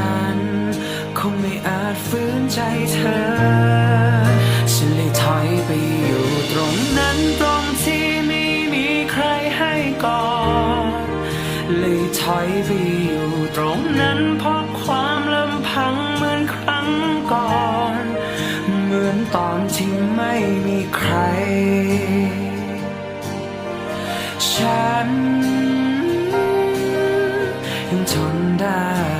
ฉัน คงไม่อาจฝืนใจเธอ ฉันเลยถอยไปอยู่ตรงนั้นตรงที่ไม่มีใครให้กอดเลยถอยไปอยู่ตรงนั้นเพราะความลำพังเหมือนครั้งก่อน เหมือนตอนที่ไม่มีใคร ฉันยังทนได้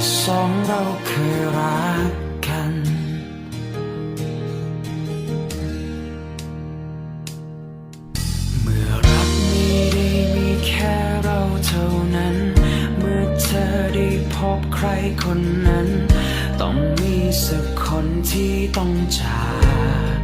สองเราเคยรักกัน เมื่อรักไม่ได้มีแค่เราเท่านั้น เมื่อเธอได้พบใครคนนั้น ต้องมีสักคนที่ต้องจาก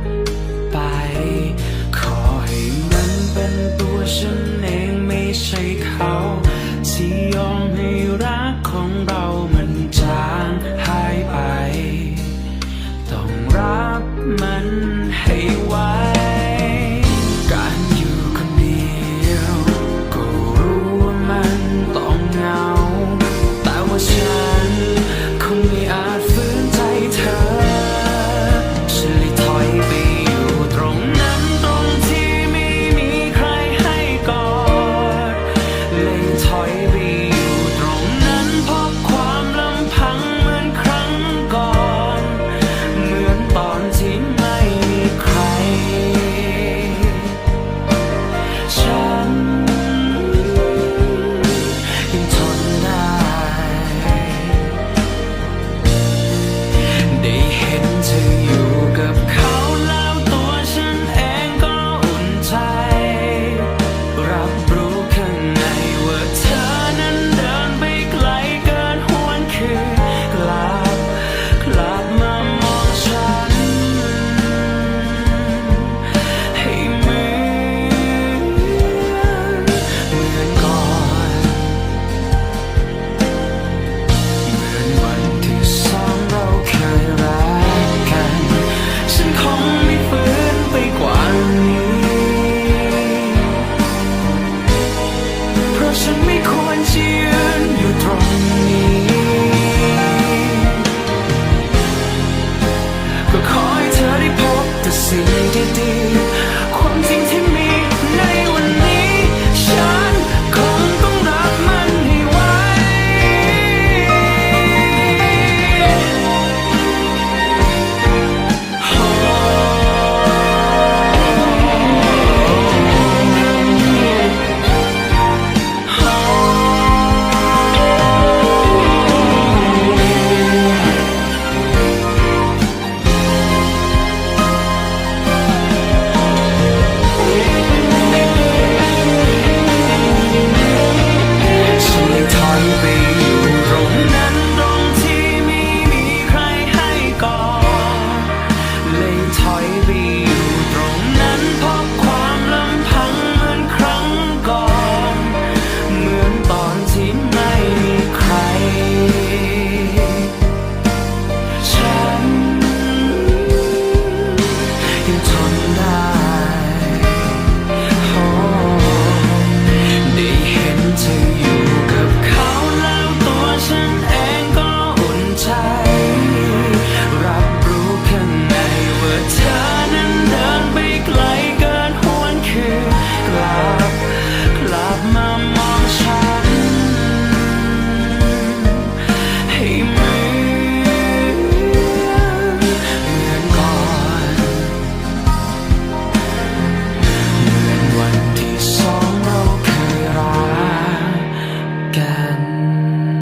ก็ข